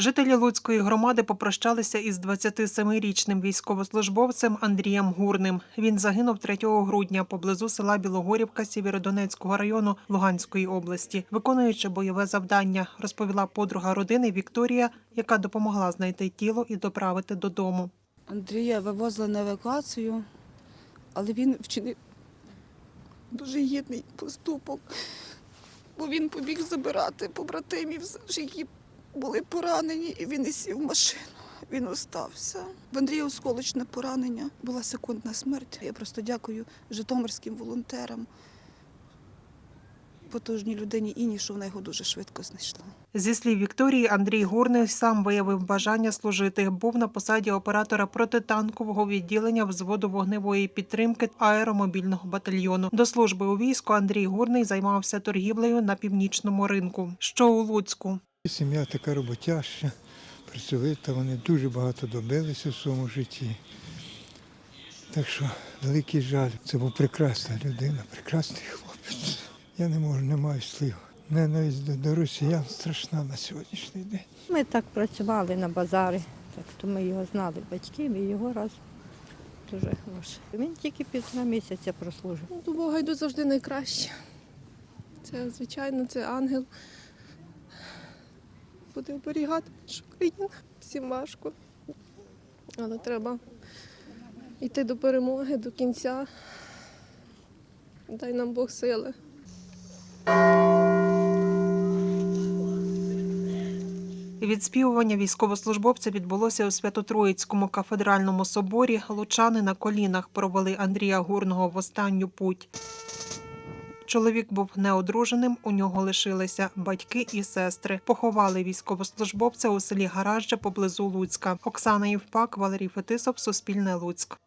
Жителі Луцької громади попрощалися із 27-річним військовослужбовцем Андрієм Гурним. Він загинув 3 грудня поблизу села Білогорівка Сєвєродонецького району Луганської області, виконуючи бойове завдання, розповіла подруга родини Вікторія, яка допомогла знайти тіло і доправити додому. Андрія вивозили на евакуацію, але він вчинив дуже гідний поступок, бо він побіг забирати побратимів, які були поранені, і він і сів в машину. Він остався. В Андрія осколочне поранення, була секундна смерть. Я просто дякую житомирським волонтерам, потужній людині Іні, що вона його дуже швидко знайшла. Зі слів Вікторії, Андрій Гурний сам виявив бажання служити. Був на посаді оператора протитанкового відділення взводу вогневої підтримки аеромобільного батальйону. До служби у війську Андрій Гурний займався торгівлею на північному ринку, що у Луцьку. Сім'я така роботяща, працьовита, вони дуже багато добилися в своєму житті. Так що великий жаль. Це був прекрасна людина, прекрасний хлопець. Я не можу, не маю слів. Ненависть до, до росіян страшна на сьогоднішній день. Ми так працювали на базарі, так то ми його знали, батьків і його раз дуже хороший. Він тільки півтора місяця прослужив. До Бога йду завжди найкраще. Це, звичайно, це ангел. Буде оберігати нашу країну. Всім важко. Але треба йти до перемоги, до кінця. Дай нам Бог сили. Відспівування військовослужбовця відбулося у Свято-Троїцькому кафедральному соборі. Лучани на колінах провели Андрія Гурного в останню путь. Чоловік був неодруженим, у нього лишилися батьки і сестри. Поховали військовослужбовця у селі Гаражджа поблизу Луцька. Оксана Євпак, Валерій Фетисов, Суспільне Луцьк.